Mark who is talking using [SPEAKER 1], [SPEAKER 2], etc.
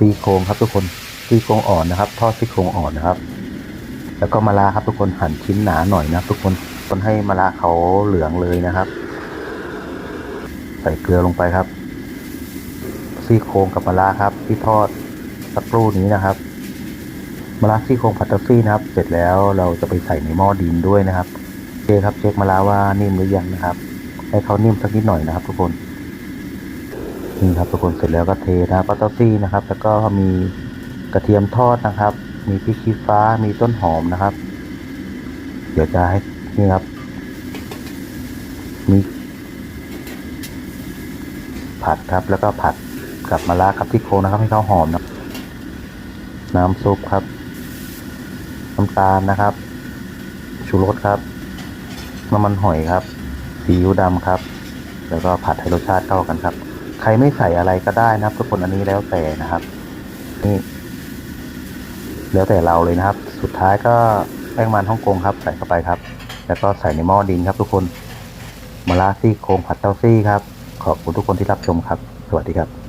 [SPEAKER 1] ซี่โครงครับทุกคนซี่โครงอ่อนนะครับ ทอดซี่โครงอ่อนนะครับ แล้วก็มะระครับทุกคนหั่นชิ้นหนาหน่อยนะทุกคนคนให้มะระเขาเหลืองเลยนะครับ ใส่เกลือลงไปครับ ซี่โครงกับมะระครับ ที่ทอดสักครู่นี้นะครับมะระซี่โครงผัดเต้าซี่นะครับ เสร็จแล้วเราจะไปใส่ในหม้อดินด้วยนะครับเช็คครับเช็คมะระว่านิ่มหรือยังนะครับ ให้เขานิ่มสักนิดหน่อยนะครับ ทุกคน นี่ครับทุกคนเสร็จแล้วก็เทนะครับเต้าซี่นะครับ แล้วก็มีกระเทียมทอดนะครับ มีพริกชี้ฟ้ามีต้นหอมนะครับ เดี๋ยวจะให้นี่ครับ มี ผัดครับแล้วก็ผัดกับมะระกับที่โคนะครับให้เขาหอมนะน้ำซุปครับน้ำตาลนะครับ ชูรสครับน้ำมันหอยครับซีอิ๊วดำครับ แล้วก็ผัดให้รสชาติเข้ากันครับ ใครไม่ใส่อะไรก็ได้นะครับ ทุกคนอันนี้แล้วแต่นะครับ นี่ แล้วแต่เราเลยนะครับ สุดท้ายก็แป้งมันฮ่องกงครับ ใส่เข้าไปครับ แล้วก็ใส่ในหม้อดินครับ ทุกคนมะลาซี่โครงผัดเต้าซี่ครับ ขอบคุณทุกคนที่รับชมครับ สวัสดีครับ